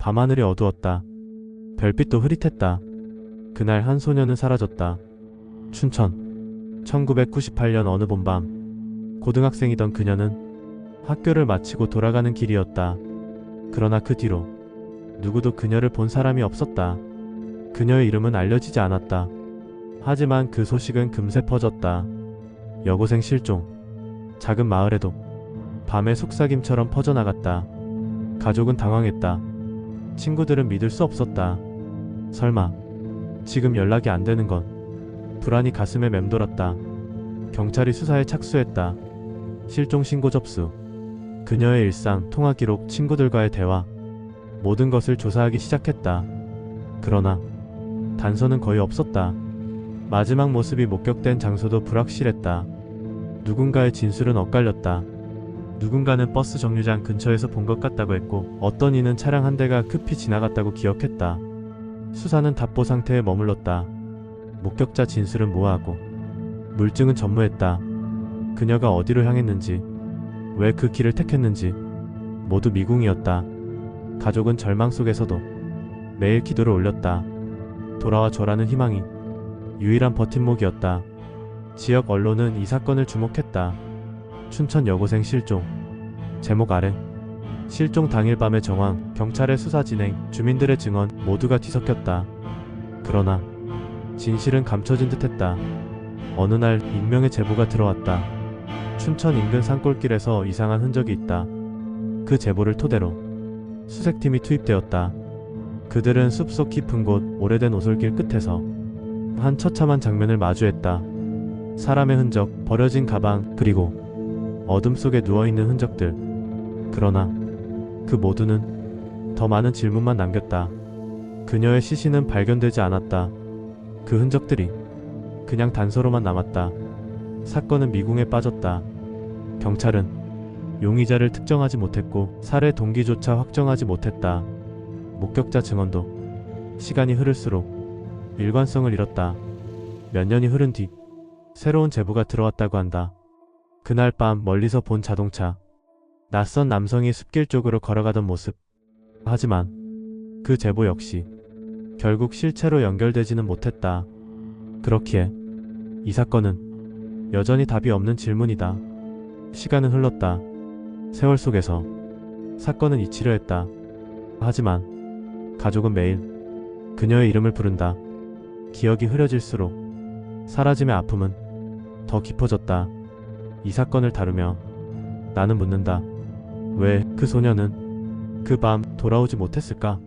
밤하늘이 어두웠다. 별빛도 흐릿했다. 그날 한 소녀는 사라졌다. 춘천. 1998년 어느 봄밤. 고등학생이던 그녀는 학교를 마치고 돌아가는 길이었다. 그러나 그 뒤로 누구도 그녀를 본 사람이 없었다. 그녀의 이름은 알려지지 않았다. 하지만 그 소식은 금세 퍼졌다. 여고생 실종. 작은 마을에도 밤의 속삭임처럼 퍼져나갔다. 가족은 당황했다. 친구들은 믿을 수 없었다. 설마 지금 연락이 안 되는 건 불안이 가슴에 맴돌았다. 경찰이 수사에 착수했다. 실종 신고 접수. 그녀의 일상, 통화 기록, 친구들과의 대화 모든 것을 조사하기 시작했다. 그러나 단서는 거의 없었다. 마지막 모습이 목격된 장소도 불확실했다. 누군가의 진술은 엇갈렸다. 누군가는 버스 정류장 근처에서 본 것 같다고 했고 어떤 이는 차량 한 대가 급히 지나갔다고 기억했다. 수사는 답보 상태에 머물렀다. 목격자 진술은 모호하고 물증은 전무했다. 그녀가 어디로 향했는지 왜 그 길을 택했는지 모두 미궁이었다. 가족은 절망 속에서도 매일 기도를 올렸다. 돌아와 줘라는 희망이 유일한 버팀목이었다. 지역 언론은 이 사건을 주목했다. 춘천 여고생 실종. 제목 아래. 실종 당일 밤의 정황, 경찰의 수사 진행, 주민들의 증언 모두가 뒤섞였다. 그러나 진실은 감춰진 듯했다. 어느 날 익명의 제보가 들어왔다. 춘천 인근 산골길에서 이상한 흔적이 있다. 그 제보를 토대로 수색팀이 투입되었다. 그들은 숲속 깊은 곳, 오래된 오솔길 끝에서 한 처참한 장면을 마주했다. 사람의 흔적, 버려진 가방, 그리고 어둠 속에 누워있는 흔적들. 그러나 그 모두는 더 많은 질문만 남겼다. 그녀의 시신은 발견되지 않았다. 그 흔적들이 그냥 단서로만 남았다. 사건은 미궁에 빠졌다. 경찰은 용의자를 특정하지 못했고 살해 동기조차 확정하지 못했다. 목격자 증언도 시간이 흐를수록 일관성을 잃었다. 몇 년이 흐른 뒤 새로운 제보가 들어왔다고 한다. 그날 밤 멀리서 본 자동차. 낯선 남성이 숲길 쪽으로 걸어가던 모습. 하지만 그 제보 역시 결국 실체로 연결되지는 못했다. 그렇기에 이 사건은 여전히 답이 없는 질문이다. 시간은 흘렀다. 세월 속에서 사건은 잊히려 했다. 하지만 가족은 매일 그녀의 이름을 부른다. 기억이 흐려질수록 사라짐의 아픔은 더 깊어졌다. 이 사건을 다루며 나는 묻는다. 왜 그 소녀는 그 밤 돌아오지 못했을까?